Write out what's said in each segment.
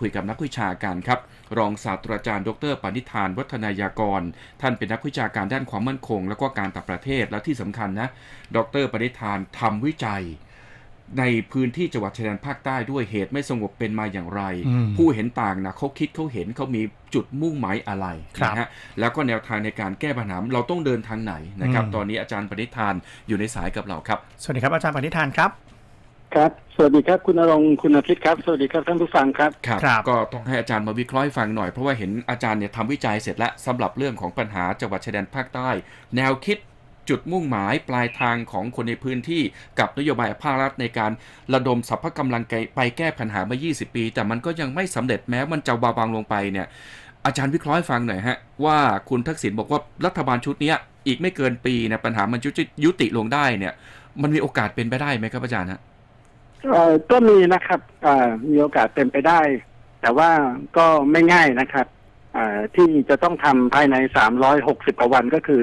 คุยกับนักวิชาการครับ รองศาสตราจารย์ ดรปณิธาน วัฒนายากร ท่านเป็นนักวิชาการด้านความมั่นคง แล้วก็การต่างประเทศและที่สำคัญนะ ดรปณิธานทำวิจัย ในพื้นที่จังหวัดชายแดนภาคใต้ด้วยเหตุไม่สงบเป็นมาอย่างไรอืมผู้เห็นต่างนะเขาคิดเขาเห็นเขามีจุดมุ่งหมายอะไรครับนะฮะแล้วก็แนวทางในการแก้ปัญหาเราต้องเดินทางไหนนะครับอืมตอนนี้อาจารย์ปณิธานอยู่ในสายกับเราครับ สวัสดีครับอาจารย์ปณิธานครับ ครับ สวัสดีครับคุณนรงค์คุณอาทิตย์ครับ สวัสดีครับท่านผู้ฟังครับ ครับครับ ก็ต้องให้อาจารย์มาวิเคราะห์ให้ฟังหน่อยเพราะว่าเห็นอาจารย์เนี่ยทำวิจัยเสร็จแล้วสำหรับเรื่องของปัญหาจังหวัดชายแดนภาคใต้ แนวคิดจุดมุ่งหมายปลายทางของคนในพื้นที่กับนโยบายภาครัฐในการระดมสรรพกำลังไปแก้ปัญหามา 20 ปี แต่มันก็ยังไม่สำเร็จแม้มันจะเบาบางลงไปเนี่ย อาจารย์วิเคราะห์ให้ฟังหน่อยฮะว่าคุณทักษิณบอกว่ารัฐบาลชุดเนี้ยอีกไม่เกินปีเนี่ยปัญหามันยุติยุติลงได้เนี่ย มันมีโอกาสเป็นไปได้ไหมครับอาจารย์ฮะ เอ่อก็มีนะครับเอ่อมีโอกาสเป็นไปได้ แต่ว่าก็ไม่ง่ายนะครับเอ่อที่จะต้องทำภายใน360กว่าวันก็คือ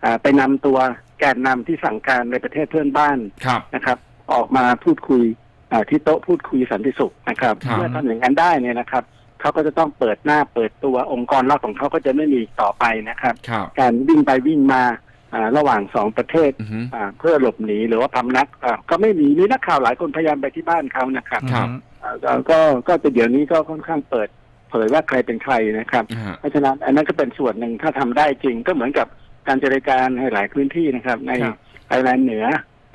เอ่อไปนำตัวแกนนำที่สั่งการในประเทศเพื่อนบ้านครับ นะครับ ออกมาพูดคุยเอ่อที่โต๊ะพูดคุยสันติสุขนะครับครับ เมื่อทำอย่างนั้นได้เนี่ยนะครับเขาก็จะต้องเปิดหน้าเปิดตัวองค์กรลับของเขาก็จะไม่มีอีกต่อไปนะครับ ครับ การวิ่งไปวิ่งมาอ่า ระหว่างสองประเทศอือฮึอ่าเพื่อหลบหนีหรือว่าพำนักอ่าก็ไม่มีมีนักข่าวหลายคนพยายามไปที่บ้านเขานะครับครับอ่าก็ก็ก็จะเดี๋ยวนี้ก็ค่อนข้างเปิดเผยว่าใครเป็นใครนะครับอ่าฮะเพราะฉะนั้นอันนั้นก็เป็นส่วนหนึ่งถ้าทำได้จริงก็เหมือนกับการเจรจาในหลายพื้นที่นะครับ ในครับไอร์แลนด์เหนือ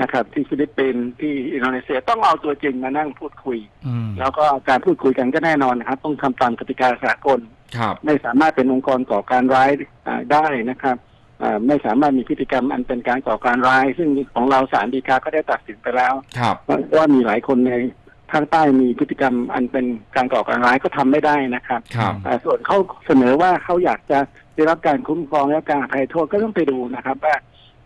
นะครับ ที่ฟิลิปปินส์ที่อินโดนีเซียต้องเอาตัวจริงมานั่งพูดคุยอืมแล้วก็การพูดคุยกันก็แน่นอนนะครับ ต้องทำตามกติกาสากลครับไม่สามารถเป็นองค์กรก่อการร้ายอ่าได้นะครับอ่า ไม่สามารถมีพฤติกรรมอันเป็นการก่อการร้าย ซึ่งของเราศาลฎีกาก็ได้ตัดสินไปแล้วครับว่าว่ามีหลายคนในภาคใต้มีพฤติกรรมอันเป็นการก่อการร้ายก็ทำไม่ได้นะครับครับอ่าส่วนเขาเสนอว่าเขาอยากจะได้รับการคุ้มครองและการอภัยโทษก็ต้องไปดูนะครับว่า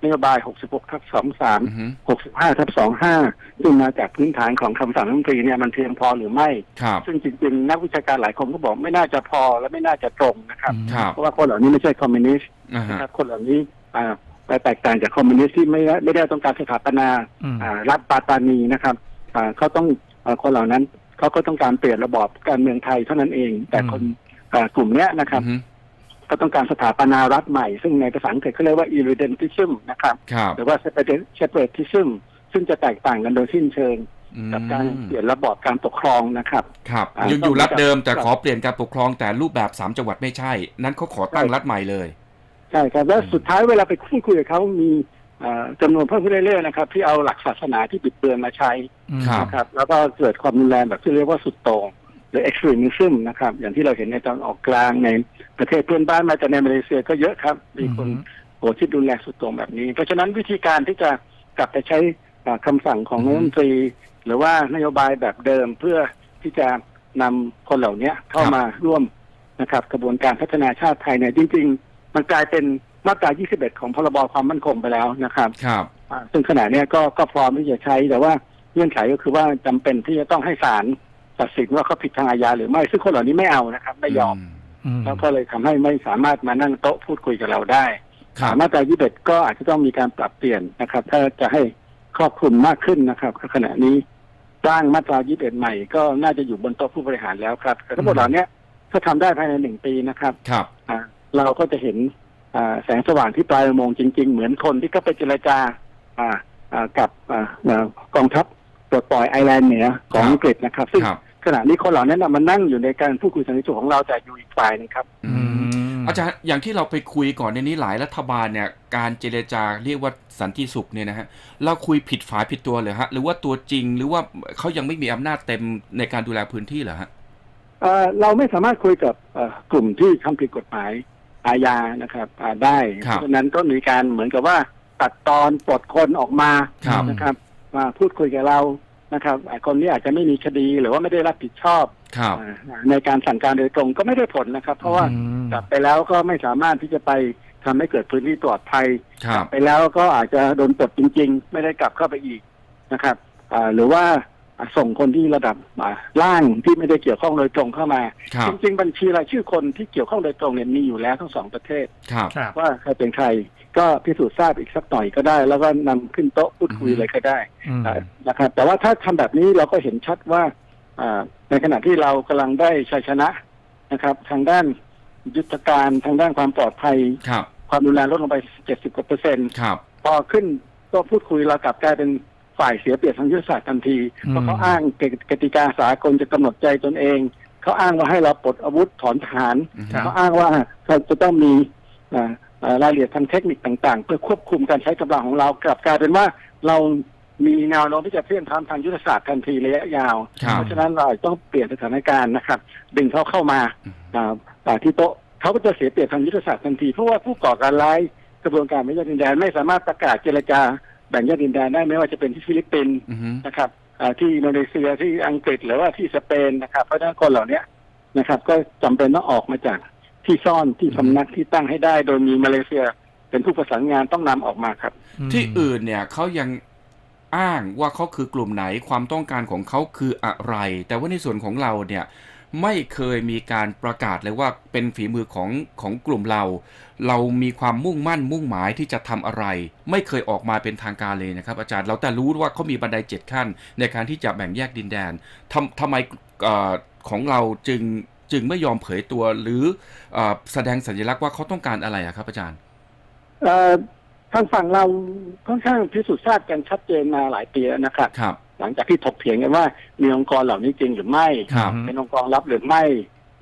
นโยบาย 66 ทับ 23อือฮึ65 ทับ 25 ซึ่งมาจากพื้นฐานของคำสั่งรัฐมนตรีเนี่ยมันเพียงพอหรือไม่ ครับซึ่งจริงๆ นักวิชาการหลายคนก็บอกไม่น่าจะพอและไม่น่าจะตรงนะครับ ครับเพราะว่าคนเหล่านี้ไม่ใช่คอมมิวนิสต์อ่าฮะ นะครับคนเหล่านี้อ่าไปแตกต่างจากคอมมิวนิสต์ที่ไม่ได้ไม่ได้ต้องการสถาปนาอืม อ่ารัฐปาตานีนะครับอ่าเขาต้องอ่าคนเหล่านั้นเขาก็ต้องการเปลี่ยนระบอบการเมืองไทยเท่านั้นเอง แต่คนอ่ากลุ่มเนี้ยนะครับ อือฮึ ก็ต้องการสถาปนารัฐใหม่ ซึ่งในภาษาอังกฤษเขาเรียกว่า irredentism นะครับ ครับ หรือว่า separatism ซึ่งจะแตกต่างกันโดยสิ้นเชิง กับการเปลี่ยนระบอบการปกครองนะครับ ครับอ่ายังต้อองยู่รัฐเดิมครับแต่ขอเปลี่ยนการปกครองแต่รูปแบบสามจังหวัดไม่ใช่ นั้นเขาขอตั้งรัฐใหม่เลย ใช่ครับ แล้วสุดท้ายเวลาไปคุยคุยกับเขามีเอ่อจำนวนเพิ่มขึ้นเรื่อยๆนะครับ ที่เอาหลักศาสนาที่บิดเบือนมาใช้อืมครับ นะครับ แล้วก็เกิดความรุนแรงแบบที่เรียกว่าสุดโต่ง หรือ extremism นะครับ อย่างที่เราเห็นในตอนออกกลางในประเทศเพื่อนบ้านมาจากในมาเลเซียก็เยอะครับ มีคนอืมโหที่รุนแรงสุดโต่งแบบนี้ เพราะฉะนั้นวิธีการที่จะกลับไปใช้อ่าคำสั่งของอืรัอฐฮึมนตรี หรือว่านโยบายแบบเดิมเพื่อที่จะนำคนเหล่านี้เข้าครับมาร่วมนะครับ กระบวนการพัฒนาชาติไทยเนี่ยจริง ๆ มันกลายเป็นมาตรา 21 ของพรบความมั่นคงไปแล้วนะครับครับอ่าซึ่งขณะเนี้ยก็ก็พร้อมที่จะใช้แต่ว่าเงื่อนไขก็คือว่าจำเป็นที่จะต้องให้ศาล ตัดสินว่าเขาผิดทางอาญาหรือไม่ ซึ่งคนเหล่านี้ไม่เอานะครับ ไม่ยอมอืมแล้วก็เลยทำให้ไม่สามารถมานั่งโต๊ะพูดคุยกับเราได้ครับมาตรา21ก็อาจจะต้องมีการปรับเปลี่ยนนะครับ ถ้าจะให้ครอบคลุมมากขึ้นนะครับขณะนี้ร่างมาตรา21ใหม่ก็น่าจะอยู่บนโต๊ะผู้บริหารแล้วครับแต่ทั้งหมดเหล่านี้ถ้าทำได้ภายในหนึ่งปีนะครับครับอ่าเราก็จะเห็นอ่าแสงสว่างที่ปลายอุโมงค์จริง ๆ เหมือนคนที่ก็ไปเจรจาอ่าอ่ากับอ่าอ่ากองทัพปลดปล่อยไอร์แลนด์เหนือของครับอังกฤษนะครับ ซึ่งครับ ขณะนี้คนเหล่านั้นนะมันนั่งอยู่ในการพูดคุยสันติสุขของเราแต่อยู่อีกฝ่ายหนึงครับ อือืมมอาจารย์อย่างที่เราไปคุยก่อนในนี้หลายรัฐบาลเนี่ยการเจรจาเรียกว่าสันติสุขเนี่ยนะฮะเราคุยผิดฝาผิดตัวเลยฮะ หรือว่าตัวจริงหรือว่าเขายังไม่มีอำนาจเต็มในการดูแลพื้นที่เหรอฮะ เอ่อเราไม่สามารถคุยกับเอ่อกลุ่มที่ทำผิดกฎหมายอาญานะครับอ่าได้ ครับ เพราะฉะนั้นก็มีการเหมือนกับว่าตัดตอนปลดคนออกมาครับ นะครับมาพูดคุยกับเรา นะครับอ่าคนนี้อาจจะไม่มีคดีหรือว่าไม่ได้รับผิดชอบครับอ่าในการสั่งการโดยตรงก็ไม่ได้ผลนะครับ เพราะว่าอืมกลับไปแล้วก็ไม่สามารถที่จะไปทำให้เกิดพื้นที่ปลอดภัย ครักลับ ไปแล้วก็อาจจะโดนปลดจริง ๆ ไม่ได้กลับเข้าไปอีกนะครับอ่าหรือว่าอ่าส่งคนที่ระดับอ่าล่างที่ไม่ได้เกี่ยวข้องโดยตรงเข้ามา ครับ จริงๆ บัญชีรายชื่อคนที่เกี่ยวข้องโดยตรงเนี่ยมีอยู่แล้วทั้งสองประเทศ ครับ ครับ ว่าใครเป็นใคร ก็พิสูจน์ทราบอีกสักหน่อยก็ได้ แล้วก็นำขึ้นโต๊ะพูดคุยอือฮึเลยก็ได้อืมนะครับ แต่ว่าถ้าทำแบบนี้เราก็เห็นชัดว่าอ่าในขณะที่เรากำลังได้ชัยชนะนะครับ ทางด้านยุทธการทางด้านความปลอดภัยครับความรุนแรงลดลงไป70กว่าเปอร์เซ็นต์ครับพอขึ้นก็พูดคุยเรากลับกลายเป็นฝ่ายเสียเปรียบทางยุทธศาสตร์ทันทีอืมเพราะเขาอ้างกติกาสากลจะกำหนดใจตนเอง เขาอ้างว่าให้เราปลดอาวุธถอนทหารครับเขาอ้างว่าเราจะต้องมีอ่าอ่า รายละเอียดทางเทคนิคต่างๆ เพื่อควบคุมการใช้กำลังของเรากลับกลายเป็นว่าเรามีแนวโน้มที่จะเพลี่ยนพล้ำทางยุทธศาสตร์ทันทีระยะยาวครับเพราะฉะนั้นเราต้องเปลี่ยนสถานการณ์นะครับ ดึงเขาเข้ามาอืมอ่าอ่าที่โต๊ะเขาก็จะเสียเปรียบทางยุทธศาสตร์ทันที เพราะว่าผู้ก่อการร้ายกระบวนการไม่แยกดินแดนไม่สามารถประกาศเจรจาแบ่งแยกดินแดนได้ไม่ว่าจะเป็นที่ฟิลิปปินส์อือฮึนะครับอ่าที่อินโดนีเซียที่อังกฤษหรือว่าที่สเปนนะครับเพราะฉะนั้นคนเหล่าเนี้ยนะครับ ก็จำเป็นต้องออกมาจาก ที่ซ่อนที่พำนักที่ตั้งให้ได้ โดยมีมาเลเซียเป็นผู้ประสานงานต้องนำออกมาครับ ที่อื่นเนี่ยเขายังอ้างว่าเขาคือกลุ่มไหนความต้องการของเขาคืออะไร แต่ว่าในส่วนของเราเนี่ยไม่เคยมีการประกาศเลยว่าเป็นฝีมือของของกลุ่มเรา เรามีความมุ่งมั่นมุ่งหมายที่จะทำอะไร ไม่เคยออกมาเป็นทางการเลยนะครับ อาจารย์เราแต่รู้ว่าเขามีบันไดเจ็ดขั้น ในการที่จะแบ่งแยกดินแดนทำทำไมเอ่อของเราจึง จึงไม่ยอมเผยตัวหรือเออแสดงสัญลักษณ์ว่าเขาต้องการอะไรอะครับ อาจารย์เอ่อทางฝั่งเราค่อนข้างพิสูจน์ทราบกันชัดเจนมาหลายปีแล้วนะครับครับหลังจากที่ถกเถียงกันว่ามีองค์กรเหล่านี้จริงหรือไม่ครับเป็นองค์กรลับหรือไม่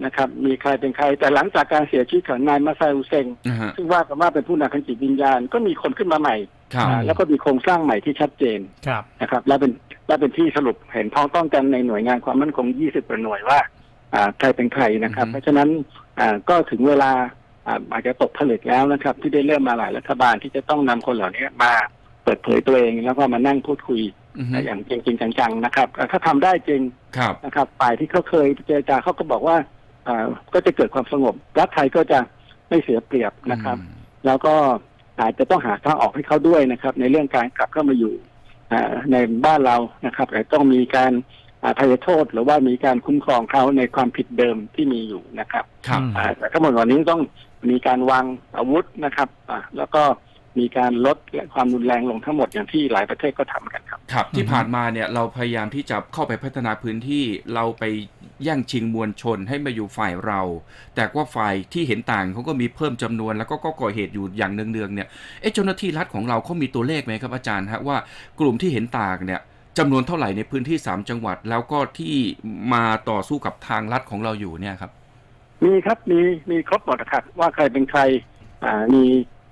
นะครับ มีใครเป็นใคร แต่หลังจากการเสียชีวิตของนายมาซาอุเซงนะฮะซึ่งว่ากันว่าเป็นผู้นำทางจิตวิญญาณก็มีคนขึ้นมาใหม่ครับอ่าแล้วก็มีโครงสร้างใหม่ที่ชัดเจนครับนะครับ และเป็นและเป็นที่สรุปเห็นพ้องต้องกันในหน่วยงานความมั่นคง 20กว่าหน่วยว่าอ่า ใครเป็นใครนะครับอือฮึเพราะฉะนั้นอ่าก็ถึงเวลาอ่าอาจจะตกผลึกแล้วนะครับ ที่ได้เริ่มมาหลายรัฐบาลที่จะต้องนำคนเหล่านี้มาเปิดเผยตัวเองแล้วก็มานั่งพูดคุยอือฮึอย่างจริงๆจังๆนะครับ ถ้าทำได้จริงครับนะครับฝ่ายที่เขาเคยเจรจาเขาก็บอกว่าอ่าก็จะเกิดความสงบรัฐไทยก็จะไม่เสียเปรียบนะครับ แล้วก็อาจจะต้องหาทางออกให้เขาด้วยนะครับ ในเรื่องการกลับเข้ามาอยู่อ่าในบ้านเรานะครับแต่ต้องมีการอา ภัยโทษหรือว่ามีการคุ้มครองเขาในความผิดเดิมที่มีอยู่นะครับครับอ่าแต่ทั้งหมดวันนี้ต้องมีการวางอาวุธนะครับอ่าแล้วก็มีการลดความรุนแรงลงทั้งหมดอย่างที่หลายประเทศก็ทำกันครับ ครับ ที่อือฮึผ่านมาเนี่ยเราพยายามที่จะเข้าไปพัฒนาพื้นที่เราไปแย่งชิงมวลชนให้มาอยู่ฝ่ายเรา แต่ว่าฝ่ายที่เห็นต่างเขาก็มีเพิ่มจำนวนแล้วก็ก็ก่อเหตุอยู่อย่างเนืองๆเนี่ยเอ๊ะเจ้าหน้าที่รัฐของเราเขามีตัวเลขไหมครับอาจารย์ฮะว่ากลุ่มที่เห็นต่างเนี่ย จำนวนเท่าไหร่ในพื้นที่3จังหวัด แล้วก็ที่มาต่อสู้กับทางรัฐของเราอยู่เนี่ยครับ มีครับมีมีครบหมดนะครับ ว่าใครเป็นใคร อ่ามี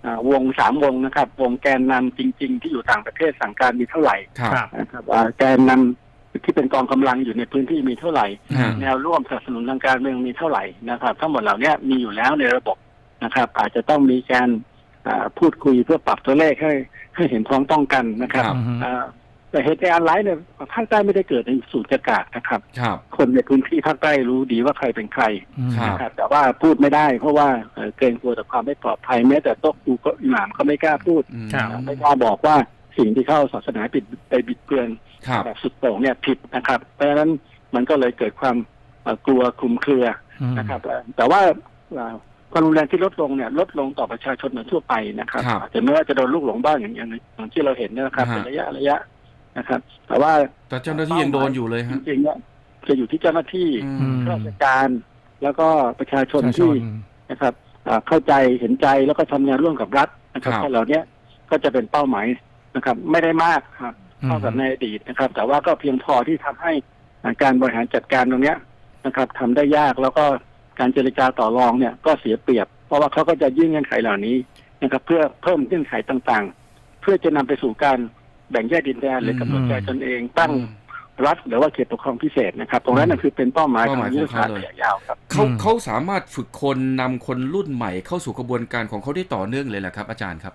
อ่าวงสามวงนะครับ วงแกนนำจริง ๆ ที่อยู่ต่างประเทศสั่งการมีเท่าไหร่ครับครับนะครับอ่าแกนนำที่เป็นกองกำลังอยู่ในพื้นที่มีเท่าไหร่ฮะแนวร่วมสนับสนุนทางการเมืองมีเท่าไหร่นะครับ ทั้งหมดเหล่านี้มีอยู่แล้วในระบบนะครับ อาจจะต้องมีการอ่าพูดคุยเพื่อปรับตัวเลขให้ให้เห็นพ้องต้องกันนะครับครับอืมอ่า แต่เหตุการณ์ร้ายเนี่ยภาคใต้ไม่ได้เกิดในสูญอากาศนะครับ ครับคนในพื้นที่ภาคใต้รู้ดีว่าใครเป็นใครอืมครับนะครับแต่ว่าพูดไม่ได้ เพราะว่าเอ่อเกรงกลัวต่อความไม่ปลอดภัยแม้แต่โต๊ะครูก็อิหม่ามเขาไม่กล้าพูด อืมครับ ไม่กล้าบอกว่าสิ่งที่เข้าศาสนาปิดไปบิดเบือนครับ แบบสุดโต่งเนี่ยผิดนะครับ เพราะฉะนั้นมันก็เลยเกิดความเอ่อกลัวคลุมเครืออืม นะครับแต่ว่าเอ่อความรุนแรงที่ลดลงเนี่ยลดลงต่อประชาชนโดยทั่วไปนะครับครับอาจจะไม่ว่าจะโดนลูกหลงบ้างอย่างอย่างอย่างที่เราเห็นเนยนะครับอ่าฮะ เป็นระยะระยะ นะครับ แต่ว่าแต่เจ้าหน้าที่ยังโดนอยู่เลยจฮะ ริงๆเนี่ยจะอยู่ที่เจ้าหน้าที่อือืมมข้าราชการ แล้วก็ประชาชนประชาชที่นนะครับอ่าเข้าใจเห็นใจแล้วก็ทำงานร่วมกับรัฐนะครับครับ คนเหล่านี้ก็จะเป็นเป้าหมายนะครับ ไม่ได้มากครับเท่ากับในอดีตนะครับ แต่ว่าก็เพียงพอที่ทำให้อ่าการบริหารจัดการตรงเนี้ยนะครับทำได้ยากแล้วก็การเจรจาต่อรองเนี่ยก็เสียเปรียบ เพราะว่าเขาก็จะยื่นเงื่อนไขเหล่านี้นะครับ เพื่อเพิ่มเงื่อนไขต่างๆ เพื่อจะนำไปสู่การ แบ่งแยกดินแดนหรือกำหนดใจตนเองตั้งรัฐหรือว่าเขตปกครองพิเศษนะครับ ตรงนั้นนะคือเป็นเป้าหมายเป้าขหอมายงยุทธศาสตร์ของเขาเลยระยะยาวครับเขาอืมเขาสามารถฝึกคนนำคนรุ่นใหม่เข้าสู่กระบวนการของเขาได้ต่อเนื่องเลยแหละครับ อาจารย์ครับ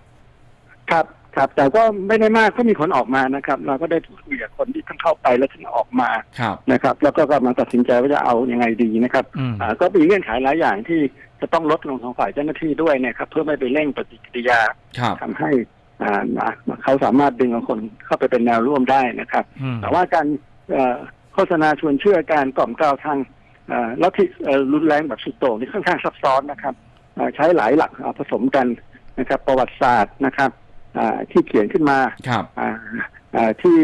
ครับครับ แต่ก็ไม่ได้มากก็มีคนออกมานะครับ เราก็ได้พูดคุยกับคนที่เพิ่งเข้าไปแล้วถึงออกมาครับนะครับ แล้วก็กำลังตัดสินใจว่าจะเอายังไงดีนะครับอืมอ่าก็มีเงื่อนไขหลายอย่างที่จะต้องลดลงของฝ่ายเจ้าหน้าที่ด้วยนะครับ เพื่อไม่ไปเร่งปฏิกิริยาครับทำให้อ่าอ่า เขาสามารถดึงเอาคนเข้าไปเป็นแนวร่วมได้นะครับอืมแต่ว่าการเอ่อโฆษณาชวนเชื่อการกล่อมกล่าวทางเอ่อลัทธิเอ่อรุนแรงแบบสุดโต่งนี่ค่อนข้างซับซ้อนนะครับเอ่อใช้หลายหลักเอาผสมกันนะครับ ประวัติศาสตร์นะครับอ่าที่เขียนขึ้นมาครับอ่าอ่าที่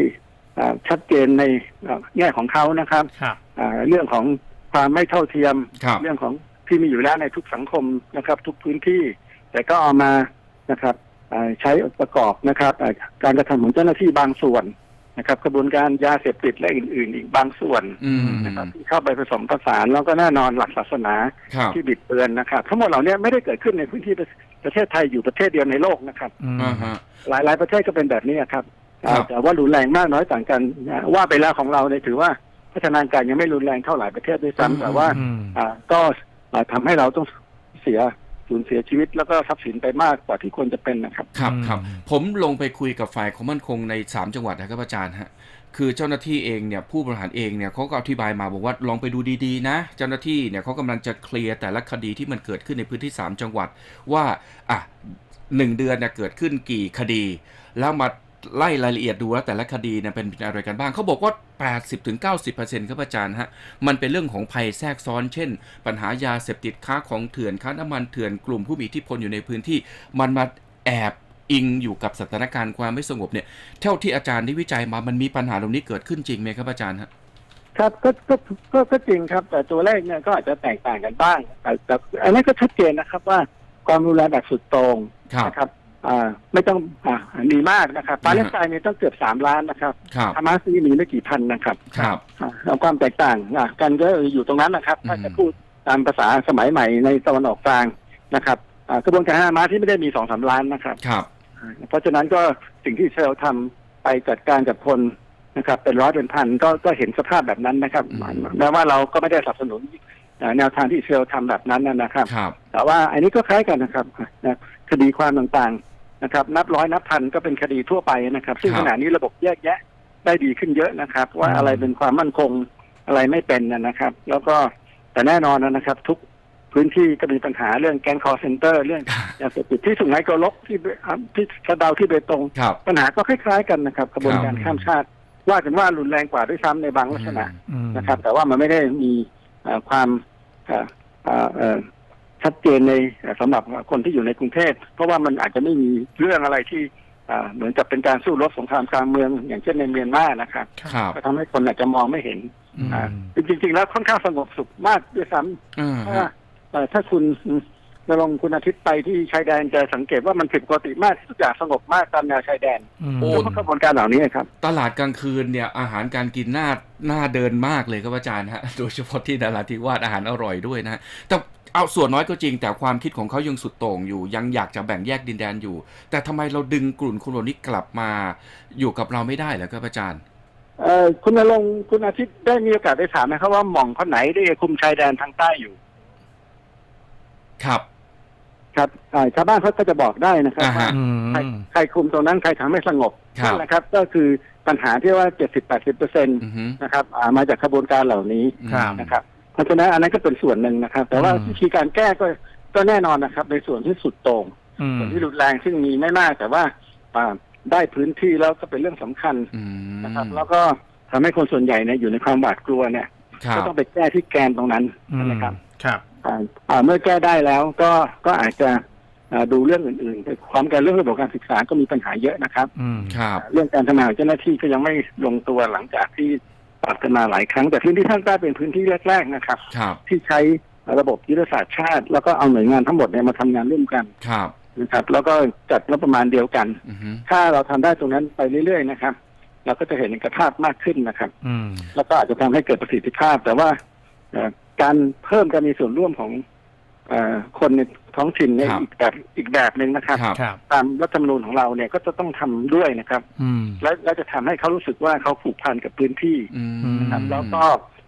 อ่าชัดเจนในเอ่อแง่ของเขานะครับครับอ่าเรื่องของความไม่เท่าเทียมครับเรื่องของที่มีอยู่แล้วในทุกสังคมนะครับ ทุกพื้นที่ แต่ก็เอามานะครับอ่า ใช้ประกอบนะครับอ่าการกระทำของเจ้าหน้าที่บางส่วนนะครับกระบวนการยาเสพติดและอื่น ๆ อีกบางส่วนอืมนะครับที่เข้าไปผสมผสานแล้วก็แน่นอนหลักศาสนาครับที่บิดเบือนนะครับ ทั้งหมดเหล่านี้ไม่ได้เกิดขึ้นในพื้นที่ประประเทศไทยอยู่ประเทศเดียวในโลกนะครับอืมอ่าฮะหลายหลายประเทศก็เป็นแบบนี้ครับอ่าครับแต่ว่ารุนแรงมากน้อยต่างกันนะว่าไปแล้วของเราเนี่ยถือว่าพัฒนาการยังไม่รุนแรงเท่าหลายประเทศด้วยซ้ำแต่ว่าอืมอ่าก็อ่าทำให้เราต้องเสีย สูญเสียชีวิตแล้วก็ทรัพย์สินไปมากกว่าที่ควรจะเป็นนะครับ ครับอืมครับผมลงไปคุยกับฝ่ายความมั่นคงใน 3 จังหวัดนะครับอาจารย์ฮะคือเจ้าหน้าที่เองเนี่ยผู้บริหารเองเนี่ยเขาก็อธิบายมาบอกว่าลองไปดูดีๆ นะ เจ้าหน้าที่เนี่ยเขากำลังจะเคลียร์แต่ละคดีที่มันเกิดขึ้นในพื้นที่ 3 จังหวัดว่าอะหนึ่งเดือนเนี่ยเกิดขึ้นกี่คดี แล้วมา ไล่รายละเอียดดูว่าแต่ละคดีเนี่ยเป็นอะไรกันบ้างเขาบอกว่า 80-90%ครับอาจารย์ฮะมันเป็นเรื่องของภัยแทรกซ้อน เช่น ปัญหายาเสพติดค้าของเถื่อนค้าน้ำมันเถื่อนกลุ่มผู้มีอิทธิพลอยู่ในพื้นที่ มันมาแอบอิงอยู่กับสถานการณ์ความไม่สงบเนี่ยเท่าที่อาจารย์ได้วิจัยมามันมีปัญหาตรงนี้เกิดขึ้นจริงไหมครับอาจารย์ฮะครับก็ก็ก็ก็จริงครับ แต่ตัวเลขเนี่ยก็อาจจะแตกต่างกันบ้างแต่แต่อันนี้นก็ชัดเจนนะครับว่าความรุนแรงแบบสุดโต่งครับนะครับ อ่าไม่ต้องอ่าดีมากนะครับปาเลสไตน์เนี่ยต้องเกือบสามล้านนะครับครับ ฮามาสนี่มีไม่กี่พันนะครับครับ อ่าแล้วความแตกต่างอะกันก็อยู่ตรงนั้นนะครับ ถ้าอืมจะพูดตามภาษาสมัยใหม่ในตะวันออกกลางนะครับอ่ากระบวนการฮามาสที่ไม่ได้มีสองสามล้านนะครับ ครับ เพราะฉะนั้นก็สิ่งที่อิสราเอลทำไปจัดการกับคนนะครับ เป็นร้อยเป็นพันก็ก็เห็นสภาพแบบนั้นนะครับอืม แม้ว่าเราก็ไม่ได้สนับสนุนอ่าแนวทางที่อิสราเอลทำแบบนั้นนะครับ ครับ แต่ว่าอันนี้ก็คล้ายกันนะครับนะคดีความต่างๆ นะครับ นับร้อยนับพันก็เป็นคดีทั่วไปนะครับ ซึ่งครับขณะนี้ระบบแยกแยะได้ดีขึ้นเยอะนะครับ ว่าอืมอะไรเป็นความมั่นคงอะไรไม่เป็นนะครับ แล้วก็แต่แน่นอนนะครับ ทุกพื้นที่ก็มีปัญหาเรื่องแก๊งคอร์เซนเตอร์ เรื่องยาเสพติดที่สุไหงโกลกที่อ่าที่สะเดาวที่เบตงครับปัญหาก็คล้ายๆกันนะครับกระบวนการครับข้ามชาติ ว่ากันว่ารุนแรงกว่าด้วยซ้ำในบางลักษณะอืมนะครับ แต่ว่ามันไม่ได้มีเอ่อความ เอ่อเอ่อเอ่อชัดเจนในเอ่อสำหรับคนที่อยู่ในกรุงเทพเพราะว่ามันอาจจะไม่มีเรื่องอะไรที่เอ่อเหมือนกับเป็นการสู้รบสงครามกลางเมือง อย่างเช่นในเมียนมานะครับครับก็ทำให้คนอาจจะมองไม่เห็นอืมอ่าจริงๆแล้วค่อนข้างสงบสุขมากด้วยซ้ำอ่าเพราะฮะว่าเอ่อถ้าคุณนรงค์คุณอาทิตย์ไปที่ชายแดนจะสังเกตว่ามันผิดปกติมากทุกอย่างสงบมากตามแนวชายแดนอืมโอ้เพราะกระบวนการเหล่านี้ครับ ตลาดกลางคืนเนี่ยอาหารการกินน่าน่าเดินมากเลยครับอาจารย์ฮะโดยเฉพาะที่นราธิวาสอาหารอร่อยด้วยนะฮะแต่ เอาส่วนน้อยก็จริง แต่ความคิดของเขายังสุดโต่งอยู่ ยังอยากจะแบ่งแยกดินแดนอยู่ แต่ทำไมเราดึงกลุ่มคนเหล่านี้กลับมาอยู่กับเราไม่ได้เหรอครับอาจารย์เอ่อคุณนรงค์คุณอาทิตย์ได้มีโอกาสได้ถามไหมครับว่าหม่องคนไหนได้คุมชายแดนทางใต้อยู่ ครับ ครับอ่าชาวบ้านเขาก็จะบอกได้นะครับอ่าฮะว่าอืใครมใครคุมตรงนั้นใครทำให้สงบครับนั่นแหละครับ ก็คือปัญหาที่ว่าเจ็ดสิบแปดสิบเปอร์เซ็นต์อือฮึนะครับอ่ามาจากขบวนการเหล่านี้ครับนะครับ เพราะฉะนั้นอันนั้นก็เป็นส่วนหนึ่งนะครับ แต่ว่าอืมวิธีการแก้ก็ก็แน่นอนนะครับ ในส่วนที่สุดโต่งอืมส่วนที่รุนแรงซึ่งมีไม่มาก แต่ว่าอ่าได้พื้นที่แล้วก็เป็นเรื่องสำคัญอืมนะครับ แล้วก็ทำให้คนส่วนใหญ่เนี่ยอยู่ในความหวาดกลัวเนี่ยครัก็บต้องไปแก้ที่แกนตรงนั้นอืมนะครับ ครับอ่าอ่าเมื่อแก้ได้แล้วก็ก็อาจจะอ่าดูเรื่องอื่นๆไปความกันเรื่องระบบการศึกษาก็มีปัญหาเยอะนะครับอืมครับ เรื่องการทำงานของเจ้าหน้าที่ก็ยังไม่ลงตัวหลังจากที่ ปรับกันมาหลายครั้ง แต่พื้นที่ภาคใต้เป็นพื้นที่แรก ๆนะครับ ครับ ที่ใช้ระบบยุทธศาสตร์ชาติ แล้วก็เอาหน่วยงานทั้งหมดเนี่ยมาทำงานร่วมกันครับ นะครับ แล้วก็จัดงบประมาณเดียวกัน อือฮึถ้าเราทำได้ตรงนั้นไปเรื่อยๆนะครับ เราก็จะเห็นเอกภาพมากขึ้นนะครับ อืม แล้วก็อาจจะทำให้เกิดประสิทธิภาพ แต่ว่าเอ่อการเพิ่มการมีส่วนร่วมของ เออคนในท้องถิ่นเนี่ยอีกแบบอีกแบบหนึ่งนะครับ ครับ ครับ ตามรัฐธรรมนูญของเราเนี่ยก็จะต้องทำด้วยนะครับ อืม และและจะทำให้เขารู้สึกว่าเขาผูกพันกับพื้นที่อืมนะครับ แล้วก็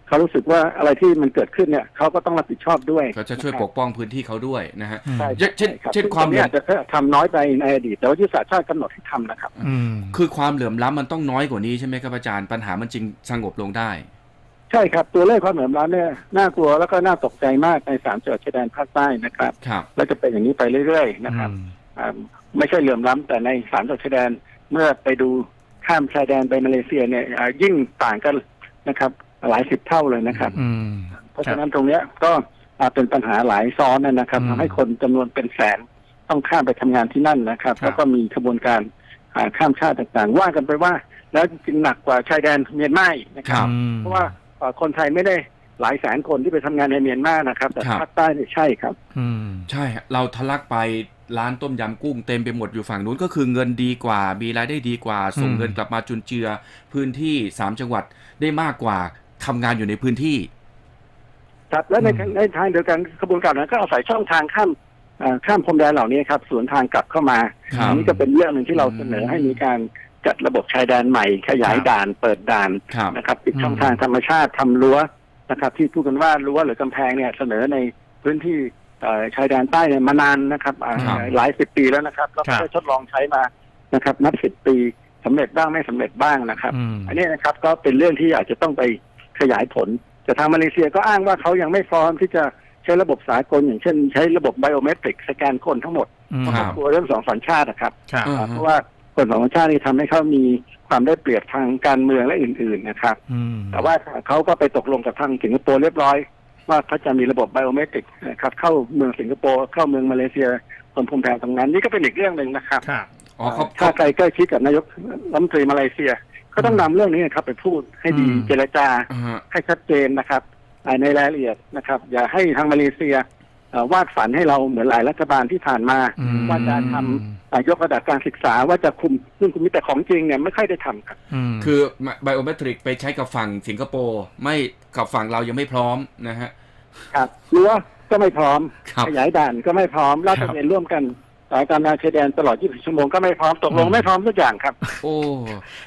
เขารู้สึกว่าอะไรที่มันเกิดขึ้นเนี่ยเขาก็ต้องรับผิดชอบด้วยก็จะช่วยปกป้องพื้นที่เขาด้วยนะฮะอืมใช่เช่นใครับเช่นความซึ่งตรงนี้อาจจะทำน้อยไปในอดีต แต่ว่ายุทธศาสตร์ชาติกำหนดให้ทำนะครับ อืม คือความเหลื่อมล้ำมันต้องน้อยกว่านี้ใช่ไหมครับอาจารย์ปัญหามันจริงสงบลงได้ ใช่ครับตัวเลขความเหลื่อมล้ำเนี่ยน่ากลัวแล้วก็น่าตกใจมากในสามจังหวัดชายแดนภาคใต้นะครับครับและจะเป็นอย่างนี้ไปเรื่อยๆนะครับอ่าไม่ใช่เหลื่อมล้ำแต่ในสามจังหวัดชายแดนเมื่อไปดูข้ามชายแดนไปมาเลเซียเนี่ยอ่ายิ่งต่างกันนะครับ หลายสิบเท่าเลยนะครับ อืม เพราะฉะนั้นตรงเนี้ยก็อ่าเป็นปัญหาหลายซ้อนนะครับอืมทำให้คนจำนวนเป็นแสนต้องข้ามไปทำงานที่นั่นนะครับ ครับ แล้วก็มีขบวนการอ่าข้ามชาติต่างๆ ว่ากันไปว่า แล้วจริงๆหนักกว่าชายแดนเมียนมาอีกนะครับครับอืม เพราะว่าเอ่อ คนไทยไม่ได้หลายแสนคนที่ไปทำงานในเมียนมานะครับ แต่ครับภาคใต้เนี่ยใช่ครับ อืมใช่ฮะเราทะลักไปร้านต้มยำกุ้งเต็มไปหมดอยู่ฝั่งนู้นก็คือเงินดีกว่า มีรายได้ดีกว่า ส่งอืมเงินกลับมาจุนเจือ พื้นที่สามจังหวัดได้มากกว่าทำงานอยู่ในพื้นที่ครับและในในทางเดียวกันกระบวนการนั้นก็อาศัยช่องทางข้ามเอ่อข้ามพรมแดนเหล่านี้ครับสวนทางกลับเข้ามาครับอันนี้ก็เป็นเรื่องหนึ่งที่เราอืมเสนอให้มีการ จัดระบบชายแดนใหม่ ขยายครับด่านเปิดด่านครับนะครับปิดช่องอืมทางธรรมชาติทำรั้วนะครับ ที่พูดกันว่ารั้วหรือกำแพงเนี่ยเสนอในพื้นที่เอ่อชายแดนใต้เนี่ยมานานนะครับอ่าครับหลายสิบปีแล้วนะครับเราครัก็บได้ทดลองใช้มานะครับ นับสิบปีสำเร็จบ้างไม่สำเร็จบ้างนะครับอืมอันนี้นะครับก็เป็นเรื่องที่อาจจะต้องไปขยายผล แต่ทางมาเลเซียก็อ้างว่าเขายังไม่พร้อมที่จะใช้ระบบสากลอย่างเช่น ใช้ระบบไบโอเมตริกสแกนคนทั้งหมดอืมเพราะเขากลัวเรื่องสองสัญชาตินะครับครับอ่าเพราะว่า คนสองสัญชาตินี่ทำให้เขามีความได้เปรียบทางการเมืองและอื่น ๆนะครับอืมแต่ว่าเขาก็ไปตกลงกับทางสิงคโปร์เรียบร้อย ว่าเขาจะมีระบบไบโอเมตริกนะครับเข้าเมืองสิงคโปร์เข้าเมืองมาเลเซียบนพรมแดนตรงนั้นนี่ก็เป็นอีกเรื่องหนึ่งนะครับครับอ๋อเขาถ้าเขาใครใกล้ชิดกับนายกรัฐมนตรีมาเลเซีย ก็ต้องนำเรื่องนี้นะครับไปพูดให้ดีอืมเจรจาอ่าฮะให้ชัดเจนนะครับอ่าในรายละเอียดนะครับ อย่าให้ทางมาเลเซียเอ่อ วาดฝันให้เราเหมือนหลายรัฐบาลที่ผ่านมา อืม ว่าจะทำอ่ายกระดับการศึกษาว่าจะคุมซึ่งคุมแต่ของจริงเนี่ยไม่ค่อยได้ทำครับ มคือไบโอเมตริกไปใช้กับฝั่งสิงคโปร์ไม่กับฝั่งเรายังไม่พร้อมนะฮะ ครับรั้วก็ไม่พร้อม ครับขยายด่านก็ไม่พร้อมลาดครัตบระเวนร่วมกัน สายการนาชายแดนตลอด 24 ชั่วโมงก็ไม่พร้อมตกลงอืมไม่พร้อมทุกอย่างครับ โอ้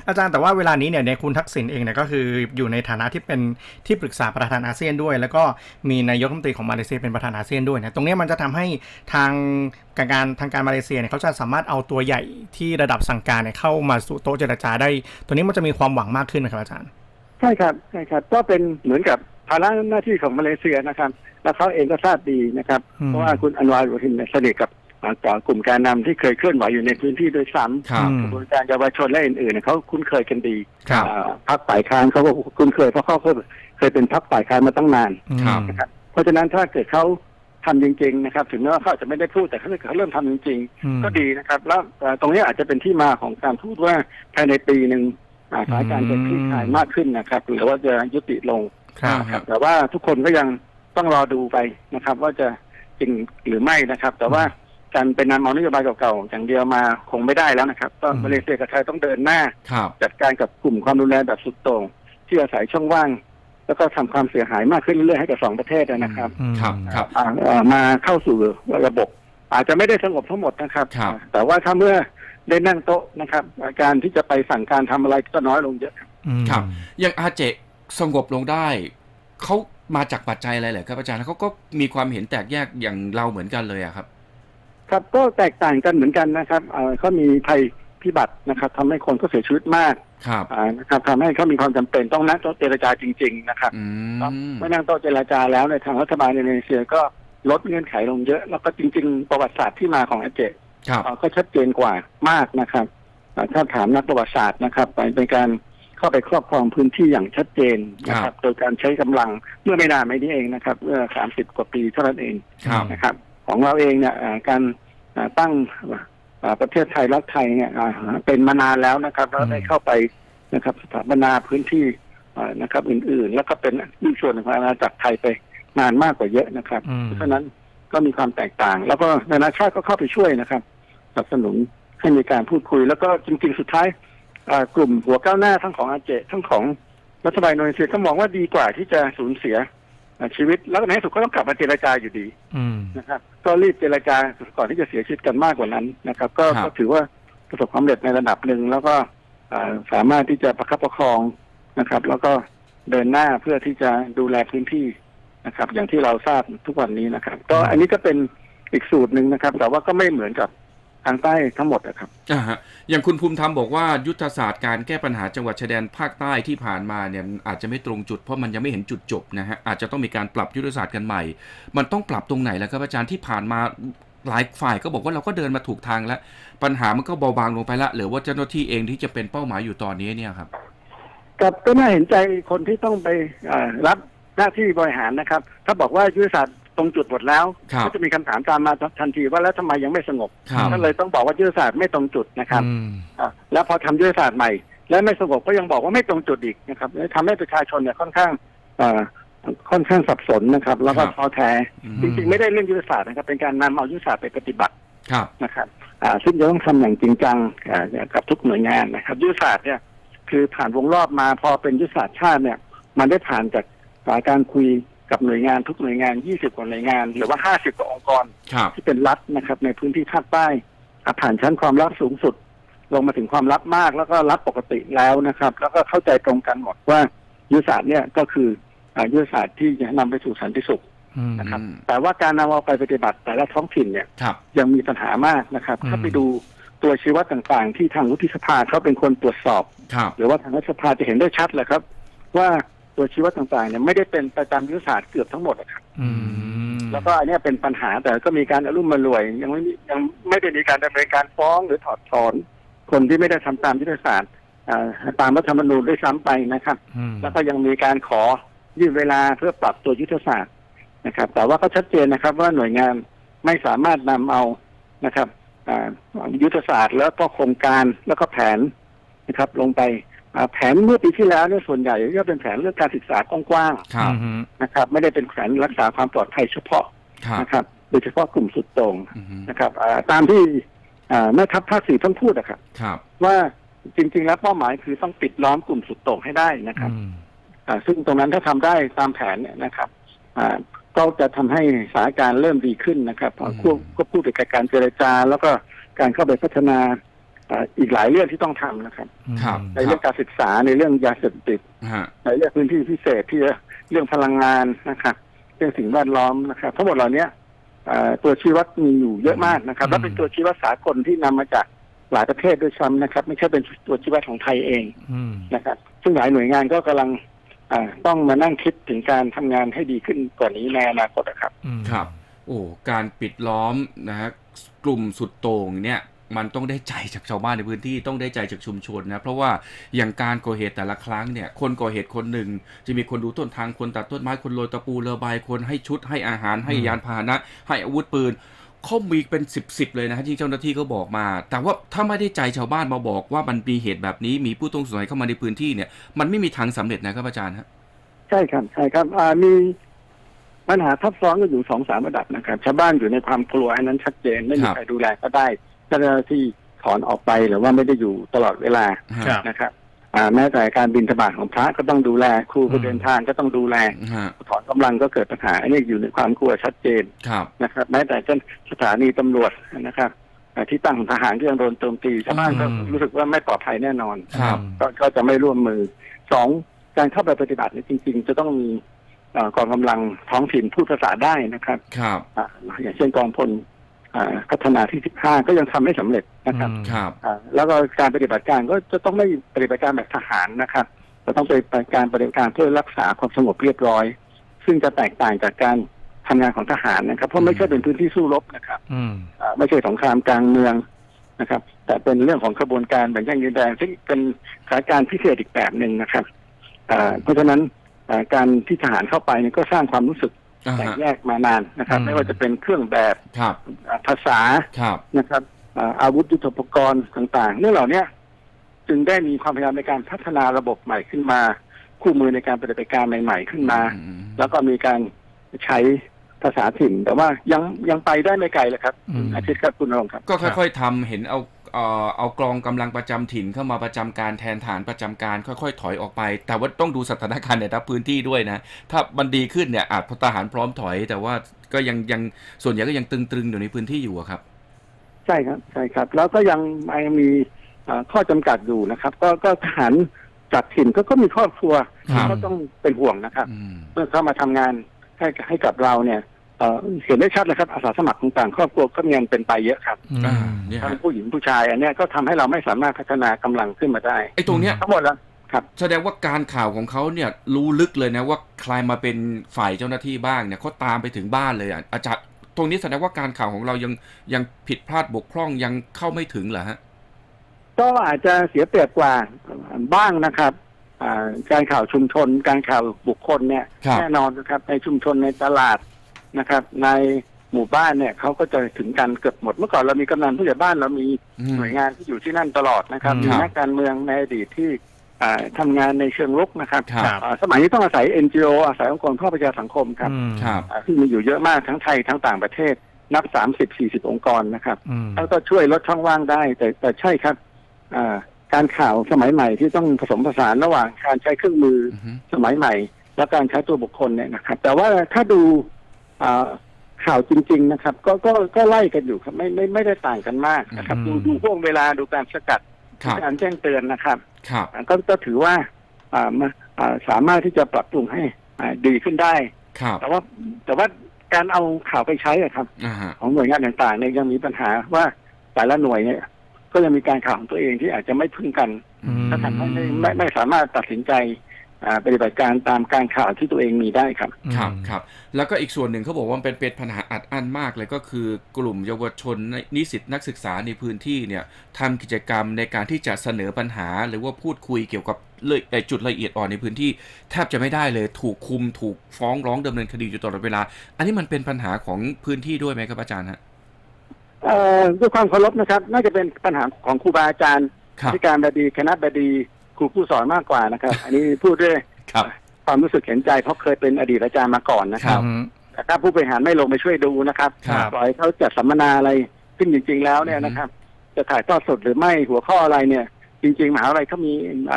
อาจารย์แต่ว่าเวลานี้เนี่ยในคุณทักษิณเองเนี่ยก็คืออยู่ในฐานะที่เป็นที่ปรึกษาประธานอาเซียนด้วย แล้วก็มีนายกรัฐมนตรีของมาเลเซียเป็นประธานอาเซียนด้วยเนี่ยตรงเนี้ยมันจะทำให้ทางการการทางการมาเลเซียเนี่ยเขาจะสามารถเอาตัวใหญ่ที่ระดับสั่งการเนี่ยเข้ามาสู่โต๊ะเจรจาได้ ตัวนี้มันจะมีความหวังมากขึ้นนะครับอาจารย์ใช่ครับใช่ครับก็เป็นเหมือนกับภาระหน้าที่ของมาเลเซียนะครับ แล้วเขาเองก็ทราบดีนะครับอืมเพราะว่าคุณอันวารุทินเนี่ยสนิทกับอ่าต่อ กลุ่มแการนำที่เคยเคลื่อนไหวอยู่ในพื้นที่โดวยซ้ำครับอืมกระบวนการเยาวชนและอื่นๆเนี่ยเขาคุ้นเคยกันดีครับอ่าพรรคฝ่ายค้านเขาก็คุ้นเคยเพราะเขาเคยเคยเป็นพรรคฝ่ายค้านมาตั้งนานครับอืมนะครับเพราะฉะนั้นถ้าเกิดเขาทำจริงๆนะครับถึงแม้ว่าเขาอาจจะไม่ได้พูดแต่ถ้าเกิดเขาเริ่มทำจริงอืมๆก็ดีนะครับ แล้วเอ่อตรงนี้อาจจะเป็นที่มาของการพูดว่าภายในปีหนึ่งอ่าสถานการณ์จะคลี่คลายมากขึ้นนะครับหรือว่าจะยุติลงครับครับแต่ว่าทุกคนก็ยังต้องรอดูไปนะครับ ว่าจะจริงหรือไม่นะครับ แต่ว่า การเป็นนำเอานโยบายเก่าๆอย่างเดียวมาคงไม่ได้แล้วนะครับก็อืมมาเลเซียกับไทยต้องเดินหน้า ครับ จัดการกับกลุ่มความรุนแรงแบบสุดโต่งที่อาศัยช่องว่าง แล้วก็ทำความเสียหายมากขึ้นเรื่อยๆให้กับสองประเทศนะครับอืม ครับครับ อ่าเอ่อมาเข้าสู่ระบบ อาจจะไม่ได้สงบทั้งหมดนะครับ ครับ แต่ว่าถ้าเมื่อได้นั่งโต๊ะนะครับการที่จะไปสั่งการทำอะไรก็น้อยลงเยอะครับอืม ครับ อย่างอาเจสงบลงได้ เขามาจากปัจจัยอะไรเหรอครับอาจารย์แล้วเขาก็มีความเห็นแตกแยกอย่างเราเหมือนกันเลยอะครับ ครับก็แตกต่างกันเหมือนกันนะครับเอ่อเขามีภัยพิบัตินะครับทำให้คนก็เสียชีวิตมากครับอ่านะครับทำให้เขามีความจำเป็นต้องนั่งโต๊ะเจรจาจริง ๆ นะครับอืมเมื่อนั่งโต๊ะเจรจาแล้วในยทางรัฐบาลอินโดนีเซียก็ลดเงื่อนไขลงเยอะ แล้วก็จริง ๆ ประวัติศาสตร์ที่มาของอาเจครับเอ่อก็ชัดเจนกว่ามากนะครับเอ่อถ้าถามนักประวัติศาสตร์นะครับไปเป็นการเข้าไปครอบครองพื้นที่อย่างชัดเจนนะครับ โดยการใช้กำลังเมื่อไม่นานมานี้เองนะครับเมื่อ30กว่าปีเท่านั้นเองครับนะครับ ของเราเองเนี่ยเอ่อการเอ่อ ตั้งเอ่อประเทศไทยรัฐไทยเนี่ยอ่าเป็นมานานแล้วนะครับแล้วได้เข้าไปนะครับสถาปนาพื้นที่เอ่อนะครับ อื่นๆ แล้วก็เป็นส่วนหนึ่งของอาณาจักรไทยไปนานมากกว่าเยอะนะครับอืมเพราะฉะนั้นก็มีความแตกต่าง แล้วก็นานาชาติก็เข้าไปช่วยนะครับสนับสนุนให้มีการพูดคุย แล้วก็จริงๆสุดท้ายเอ่อกลุ่มหัวก้าวหน้าทั้งของอาเจทั้งของรัฐบาลอินโดนีเซียก็มองว่าดีกว่าที่จะสูญเสียเอ่อ ชีวิตแล้วในที่สุดก็ต้องกลับมาเจรจาอยู่ดีอืมนะครับ ก็รีบเจรจาก่อนที่จะเสียชีวิตกันมากกว่านั้นนะครับ ก็ครับก็ถือว่าประสบความสำเร็จในระดับหนึ่งแล้วก็เอ่อสามารถที่จะประคับประคองนะครับ แล้วก็เดินหน้าเพื่อที่จะดูแลพื้นที่นะครับ อย่างที่เราทราบทุกวันนี้นะครับ ก็อันนี้ก็เป็นอีกสูตรหนึ่งนะครับ แต่ว่าก็ไม่เหมือนกับ ทางใต้ทั้งหมดนะครับอ่าฮะอย่างคุณภูมิธรรมบอกว่ายุทธศาสตร์การแก้ปัญหาจังหวัดชายแดนภาคใต้ที่ผ่านมาเนี่ยมันอาจจะไม่ตรงจุดเพราะมันยังไม่เห็นจุดจบนะฮะอาจจะต้องมีการปรับยุทธศาสตร์กันใหม่ มันต้องปรับตรงไหนแล้วครับอาจารย์ที่ผ่านมาหลายฝ่ายก็บอกว่าเราก็เดินมาถูกทางแล้ว ปัญหามันก็เบาบางลงไปละเหรือว่าเจ้าหน้าที่เองที่จะเป็นเป้าหมายอยู่ตอนนี้เนี่ยครับกับก็น่าเห็นใจคนที่ต้องไปเอ่อรับหน้าที่บริหารนะครับ ถ้าบอกว่ายุทธศาสตร์ ตรงจุดหมดแล้วครับก็จะมีคำถามตามมาทันทีว่าแล้วทำไมยังไม่สงบครับก็เลยต้องบอกว่ายุทธศาสตร์ไม่ตรงจุดนะครับอืมอะแล้วพอทำยุทธศาสตร์ใหม่ แล้วไม่สงบก็ยังบอกว่าไม่ตรงจุดอีกนะครับทำให้ประชาชนเนี่ยค่อนข้างเอ่อค่อนข้างสับสนนะครับ แล้วก็ครับท้อแท้อืจริงๆไม่ได้เรื่องยุทธศาสตร์นะครับ เป็นการนำเอายุทธศาสตร์ไปปฏิบัติครับนะครับอ่าซึ่งจะต้องทำอย่างจริงจังอ่ากับทุกหน่วยงานนะครับ ยุทธศาสตร์เนี่ยคือผ่านวงรอบมาพอเป็นยุทธศาสตร์ชาติเนี่ย มันได้ผ่านจากอ่าการคุย กับหน่วยงานทุกหน่วยงาน 20 กว่าหน่วยงาน หรือว่า 50 กว่าองค์กร ครับ ที่เป็นรัฐนะครับ ในพื้นที่ภาคใต้อะผ่านชั้นความลับสูงสุด ลงมาถึงความลับมากแล้วก็ลับปกติแล้วนะครับ แล้วก็เข้าใจตรงกันหมดว่ายุทธศาสตร์เนี่ยก็คืออ่ายุทธศาสตร์ที่จะนำไปสู่สันติสุขอืมนะครับอืมแต่ว่าการนำเอาไปปฏิบัติแต่ละท้องถิ่นเนี่ยครับ ยังมีปัญหามากนะครับอืมถ้าไปดูตัวชี้วัดต่างๆ ที่ทางวุฒิสภาเขาเป็นคนตรวจสอบ ครับ หรือว่าทางรัฐสภาจะเห็นได้ชัดเลยครับ ว่า ตัวชี้วัดต่างๆเนี่ยไม่ได้เป็นไปตามยุทธศาสตร์เกือบทั้งหมดนะครับอืมแล้วก็อันเนี้ยเป็นปัญหาแต่ก็มีการอารมณ์มารวย ยังไม่มียังไม่ได้มีการดำเนินการฟ้องหรือถอดถอน คนที่ไม่ได้ทำตามยุทธศาสตร์อ่าตามรัฐธรรมนูญด้วยซ้ำไปนะครับ อืม แล้วก็ยังมีการขอยืดเวลาเพื่อปรับตัวยุทธศาสตร์นะครับ แต่ว่าก็ชัดเจนนะครับว่าหน่วยงานไม่สามารถนำเอานะครับอ่ายุทธศาสตร์แล้วก็โครงการแล้วก็แผนนะครับ ลงไปอ่า แผนเมื่อปีที่แล้วเนี่ยส่วนใหญ่ก็เป็นแผนเรื่องการศึกษากว้างครับอืมๆนะครับ ไม่ได้เป็นแผนรักษาความปลอดภัยเฉพาะครับ นะครับ โดยเฉพาะกลุ่มสุดโต่งอืมนะครับอ่าตามที่อ่าแม่ทัพภาคสี่เพิ่งพูดนะครับครับ ว่าจริง ๆ แล้วเป้าหมายคือต้องปิดล้อมกลุ่มสุดโต่งให้ได้นะครับ อืม อ่าซึ่งตรงนั้นถ้าทำได้ตามแผนเนี่ยนะครับอ่าก็จะทำให้สถานการณ์เริ่มดีขึ้นนะครับอืม ควบควบคู่ไปกับการเจรจา แล้วก็การเข้าไปพัฒนา อ่าอีกหลายเรื่องที่ต้องทำนะครับ ครับในเรื่องการศึกษาในเรื่องยาเสพติดฮะในเรื่องพื้นที่พิเศษที่เรื่องพลังงานนะครับเรื่องสิ่งแวดล้อมนะครับทั้งหมดเหล่านี้อ่าตัวชี้วัดมีอยู่เยอะมากนะครับ และเป็นตัวชี้วัดสากลที่นำมาจากหลายประเทศด้วยซ้ำนะครับ ไม่ใช่เป็นตัวชี้วัดของไทยเองอืมนะครับ ซึ่งหลายหน่วยงานก็กำลังอ่าต้องมานั่งคิดถึงการทำงานให้ดีขึ้นกว่านี้ในอนาคตนะครับ อืม ครับ โอ้ การปิดล้อมนะฮะกลุ่มสุดโต่งเนี่ย มันต้องได้ใจจากชาวบ้านในพื้นที่ต้องได้ใจจากชุมชนนะเพราะว่าอย่างการก่อเหตุแต่ละครั้งเนี่ยคนก่อเหตุคนหนึ่ง จะมีคนดูต้นทางคนตัดต้นไม้คนโรยตะปูเรือใบคนให้ชุดให้อาหารให้ยานพาหนะ ให้อาวุธปืนเขามีเป็นสิบสิบเลยนะที่เจ้าหน้าที่ก็บอกมา แต่ว่าถ้าไม่ได้ใจชาวบ้านมาบอกว่ามันมีเหตุแบบนี้มีผู้ต้องสงสัยเข้ามาในพื้นที่เนี่ย มันไม่มีทางสำเร็จนะครับอาจารย์ฮะใช่ครับใช่ครับมีปัญหาทับซ้อนก็อยู่สองสามระดับนะครับชาวบ้านอยู่ในความกลัวอันนั้นชัดเจนไม่มีใครดูแลก็ได้ เจ้าหน้าที่ถอนออกไปหรือว่าไม่ได้อยู่ตลอดเวลาครับ นะครับ อ่า แม้แต่การบินทบาทของพระก็ต้องดูแล ครูผู้เดินทางก็ต้องดูแล ฮะถอนกำลังก็เกิดปัญหาอันนี้อยู่ในความกลัวชัดเจนครับนะครับ แม้แต่เช่นสถานีตำรวจนะครับอ่าที่ตั้งของทหารที่ยังโดนโจมตีชาวบ้านก็อืม รู้สึกว่าไม่ปลอดภัยแน่นอน ครับ ก็ก็จะไม่ร่วมมือสองการเข้าไปปฏิบัติเนี่ยจริง ๆ จะต้องมีเอ่อกองกำลังท้องถิ่นพูดภาษาได้นะครับครับ อ่าอย่างเช่นกองพลอ่า พัฒนาที่สิบห้าก็ยังทำไม่สำเร็จนะครับอืมครับอ่าแล้วก็การปฏิบัติการก็จะต้องไม่ปฏิบัติการแบบทหารนะครับจะต้องเป็นการปฏิบัติการเพื่อรักษาความสงบเรียบร้อย ซึ่งจะแตกต่างจากการทำงานของทหารนะครับ เพราะไม่ใช่เป็นพื้นที่สู้รบนะครับอืมอ่าไม่ใช่สงครามกลางเมืองนะครับ แต่เป็นเรื่องของขบวนการแบ่งแยกดินแดนซึ่งเป็นสถานการณ์พิเศษอีกแบบหนึ่งนะครับอ่าเพราะฉะนั้นอ่าการที่ทหารเข้าไปเนี่ยก็สร้างความรู้สึกอ่า แตกฮะแยกมานานนะครับอืมไม่ว่าจะเป็นเครื่องแบบครับอ่าภาษาครับนะครับอ่าอาวุธยุทโธปกรณ์ต่างๆ เรื่องเหล่าเนี้ยจึงได้มีความพยายามในการพัฒนาระบบใหม่ขึ้นมา คู่มือในการปฏิบัติการใหม่ๆขึ้นมาอืมแล้วก็มีการใช้ภาษาถิ่น แต่ว่ายังยังไปได้ไม่ไกลเลยครับอืมอาทิตย์ครับคุณนรงค์ครับ ก็ค่อย ๆทำเห็นเอา เอ่อเอากรองกำลังประจำถิ่นเข้ามาประจำการแทนฐานประจำการค่อยๆ ถอยออกไป แต่ว่าต้องดูสถานการณ์ในแต่ละพื้นที่ด้วยนะ ถ้ามันดีขึ้นเนี่ยอาจทหารพร้อมถอย แต่ว่าก็ยังยังส่วนใหญ่ก็ยังตึงๆอยู่ในพื้นที่อยู่อะครับ ใช่ครับใช่ครับ แล้วก็ยังยังมีเอ่อข้อจำกัดอยู่นะครับ ก็ก็ทหารจากถิ่นก็ก็มีครอบครัวครับก็ต้องเป็นห่วงนะครับอืมเมื่อเข้ามาทำงานให้ให้กับเราเนี่ย เอ่อเห็นได้ชัดเลยครับอาสาสมัครต่างๆครอบครัวก็ยังเป็นไปเยอะครับอืม อ่าเนี่ยทั้งฮะผู้หญิงผู้ชายอันเนี้ยก็ทำให้เราไม่สามารถพัฒนากำลังขึ้นมาได้ ไอ้ตรงเนี้ย ทั้งหมดแล้วครับแสดงว่าการข่าวของเขาเนี่ยรู้ลึกเลยนะว่าใครมาเป็นฝ่ายเจ้าหน้าที่บ้างเนี่ยเขาตามไปถึงบ้านเลยอะอาจารย์ตรงนี้แสดงว่าการข่าวของเรายังยังผิดพลาดบกพร่องยังเข้าไม่ถึงเหรอฮะ ก็อาจจะเสียเปรียบกว่าบ้างนะครับอ่าการข่าวชุมชน การข่าวบุคคลเนี่ยครับ แน่นอนนะครับในชุมชนในตลาด นะครับ ในหมู่บ้านเนี่ยเขาก็จะถึงกันเกือบหมดเมื่อก่อนเรามีกำนันผู้ใหญ่บ้านเรามีอืมหน่วยงานที่อยู่ที่นั่นตลอดนะครับอืมมีครับนักการเมืองในอดีตที่อ่าทำงานในเชิงรุกนะครับครับอ่าสมัยนี้ต้องอาศัย NGO อาศัยองค์กรภาคประชาสังคมครับอืมครับอ่าที่มีอยู่เยอะมากทั้งไทยทั้งต่างประเทศนับ30 40องค์กรนะครับอืมแล้วก็ช่วยลดช่องว่างได้ แต่แต่ใช่ครับอ่าการข่าวสมัยใหม่ที่ต้องผสมผสานระหว่างการใช้เครื่องมืออือฮึสมัยใหม่ และการใช้ตัวบุคคลเนี่ยนะครับ แต่ว่าถ้าดูอ่า ข่าวจริง ๆ นะครับ ก็ก็ก็ไล่กันอยู่ครับไม่ไม่ไม่ได้ต่างกันมากนะครับ ดูดูห่วงเวลาดูการสกัดครับการแจ้งเตือนนะครับครับอ่าก็ก็ถือว่าอ่ามาอ่าสามารถที่จะปรับปรุงให้อ่าดีขึ้นได้ ครับแต่ว่าแต่ว่าการเอาข่าวไปใช้อะครับ อ่าฮะของหน่วยงานต่างๆเนี่ยยังมีปัญหาว่าแต่ละหน่วยเนี่ย ก็ยังมีการข่าวของตัวเองที่อาจจะไม่พึ่งกันอืมถ้าทำให้ไม่ไม่ไม่สามารถตัดสินใจอ่า ปฏิบัติการตามการข่าวที่ตัวเองมีได้ครับ ครับครับ แล้วก็อีกส่วนหนึ่งเขาบอกว่ามันเป็นเป็นปัญหาอัดอั้นมากเลยก็คือกลุ่มเยาวชนนิสิตนักศึกษาในพื้นที่เนี่ยทำกิจกรรมในการที่จะเสนอปัญหา หรือว่าพูดคุยเกี่ยวกับเลยเอ่อจุดละเอียดอ่อนในพื้นที่ แทบจะไม่ได้เลยถูกคุมถูกฟ้องร้องดำเนินคดีอยู่ตลอดเวลา อันนี้มันเป็นปัญหาของพื้นที่ด้วยไหมครับอาจารย์ฮะเอ่อด้วยความเคารพนะครับ น่าจะเป็นปัญหาของครูบาอาจารย์ครับที่การบดีคณะบดี ครูผู้สอนมากกว่านะครับ อันนี้พูดด้วยครับความรู้สึกเห็นใจเพราะเคยเป็นอดีตอาจารย์มาก่อนนะคครัรับบอืมแต่ถ้าผู้บริหารไม่ลงไปช่วยดูนะครับครับปล่อยให้เขาจัดสัมมนาอะไรซึ่งจริง ๆ แล้วเนี่ยนะครับ จะถ่ายทอดสดหรือไม่หัวข้ออะไรเนี่ย จริงๆมหาวิทยาลัยเขามี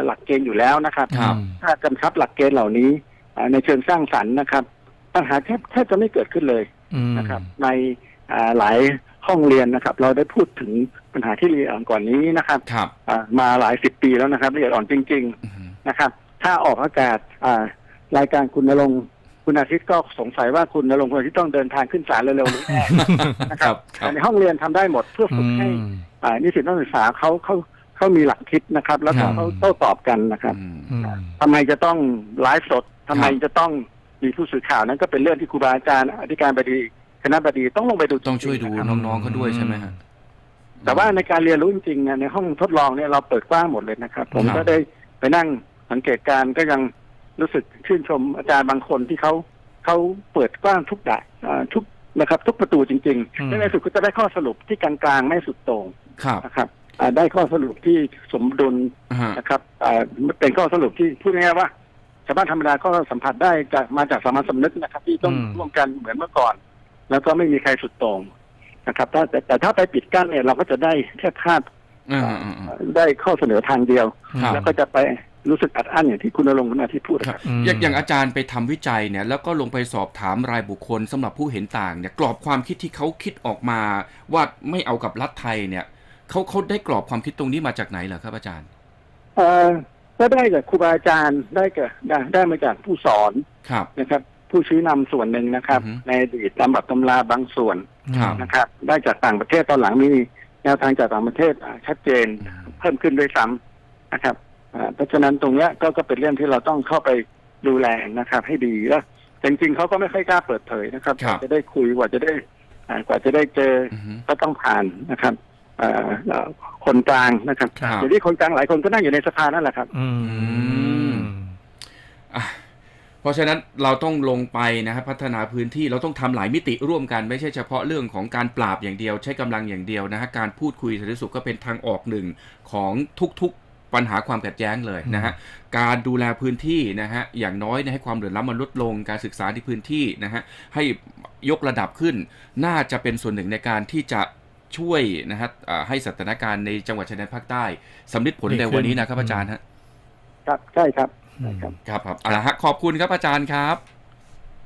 หลักเกณฑ์อยู่แล้วนะครับครับถ้ากำชับหลักเกณฑ์เหล่านี้อ่าในเชิงสร้างสรรค์นะครับ ปัญหาแทบแทบจะไม่เกิดขึ้นเลยอืมนะครับ ในอ่าหลายห้องเรียนนะครับ เราได้พูดถึง ปัญหาที่ละเอียดอ่อนก่อนนี้นะครับครับอ่ามาหลายสิบปีแล้วนะครับละเอียดอ่อนจริง อือฮึๆนะครับ ถ้าออกอากาศอ่ารายการคุณนรงค์คุณอาทิตย์ก็สงสัยว่าคุณนรงค์คนที่ต้องเดินทางขึ้นศาลเร็วๆนี้แน่นะคครัรับบครับแต่ในห้องเรียนทำได้หมดเพื่อฝึกให้ อืม อ่านิสิตนักศึกษาเขาเขาเขามีหลักคิดนะครับ แล้วก็ครับ เขาโต้ตอบกันนะครับอืม อืม ทำไมจะต้องไลฟ์สดทำไมครับจะต้องมีผู้สื่อข่าวนั้นก็เป็นเรื่องที่ครูบาอาจารย์อธิการบดีคณะบดีต้องลงไปดูจริๆต้องช่วยดูนะครับน้องๆเขาด้วยใช่ไหมฮะ แต่ว่าในการเรียนรู้จริงๆเนี่ยในห้องทดลองเนี่ยเราเปิดกว้างหมดเลยนะครับ ผมครับก็ได้ไปนั่งสังเกตการณ์ก็ยังรู้สึกชื่นชมอาจารย์บางคนที่เขาเขาเปิดกว้างทุกด่านอ่าทุกนะครับ ทุกประตูจริงอืมๆและในสุดก็จะได้ข้อสรุปที่กลางๆไม่สุดโต่งครับนะครับอ่าได้ข้อสรุปที่สมดุลอ่าฮะนะครับอ่าเป็นข้อสรุปที่พูดง่ายๆว่าชาวบ้านธรรมดาก็สัมผัสได้จากมาจากสามัญสำนึกนะครับ ที่ต้องอืมร่วมกันเหมือนเมื่อก่อน แล้วก็ไม่มีใครสุดโต่ง นะครับถ้าแต่แต่ถ้าไปปิดกั้นเนี่ยเราก็จะได้แค่คาดอ่าอ่าอ่าได้ข้อเสนอทางเดียว ครับ แล้วก็จะไปรู้สึกอัดอั้นอย่างที่คุณนรงค์คุณอาทิตย์พูดคครัรับบอย่างอย่างอาจารย์ไปทำวิจัยเนี่ยแล้วก็ลงไปสอบถามรายบุคคลสำหรับผู้เห็นต่างเนี่ยกรอบความคิดที่เขาคิดออกมาว่าไม่เอากับรัฐไทยเนี่ยเขาเขาได้กรอบความคิดตรงนี้มาจากไหนเหรอครับอาจารย์ เอ่อก็ได้จากครูบาอาจารย์ได้กับได้ได้มาจากผู้สอนครับ นะครับ ผู้ชี้นำส่วนหนึ่งนะครับ อือฮึ ในอดีตตำรับตำราบางส่วนครับ นะครับ ได้จากต่างประเทศตอนหลังมีแนวทางจากต่างประเทศอ่าชัดเจนเพิ่มขึ้นด้วยซ้ำนะครับอ่าเพราะฉะนั้นตรงเนี้ยก็ก็เป็นเรื่องที่เราต้องเข้าไปดูแลนะครับ ให้ดีแล้วจริงๆเขาก็ไม่ค่อยกล้าเปิดเผยนะครับครักบว่าจะได้คุยกว่าจะได้อ่ากว่าจะได้เจอ อือฮึ ก็ต้องผ่านนะครับอ่าเอ่อคนกลางนะครับครับ เดี๋ยวนี้คนกลางหลายคนก็นั่งอยู่ในสภานั่นแหละครับ อืม อะเพ ราะฉะนั้นเราต้องลงไปนะครับพัฒนาพื้นที่เราต้องทำหลายมิติร่วมกันไม่ใช่เฉพาะเรื่องของการปราบอย่างเดียว ใช้กำลังอย่างเดียวนะฮะการพูดคุยสันติสุขก็เป็นทางออกหนึ่งของทุกๆปัญหาความขัดแย้งเลยนะฮะการดูแลพื้นที่นะฮะอย่างน้อยให้ความเหลื่อมล้ำมันลดลงการศึกษาที่พื้นที่นะฮะให้ยกระดับขึ้น น่าจะเป็นส่วนหนึ่งในการที่จะช่วยนะฮะให้สถานการณ์ในจังหวัดชายแดนภาคใต้สำลิดผลในวันนี้นะครับอาจารย์ฮะครับใช่ครับ ครับครับครับเอาละฮะขอบคุณครับอาจารย์ครับ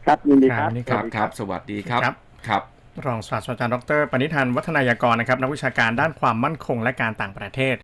ครับยินดีครับครับนี่ครับครับ สวัสดีครับครับครับรองศาสตราจารย์ดรปณิธานวัฒนายากรนะครับนักวิชาการด้านความมั่นคงและการต่างประเทศ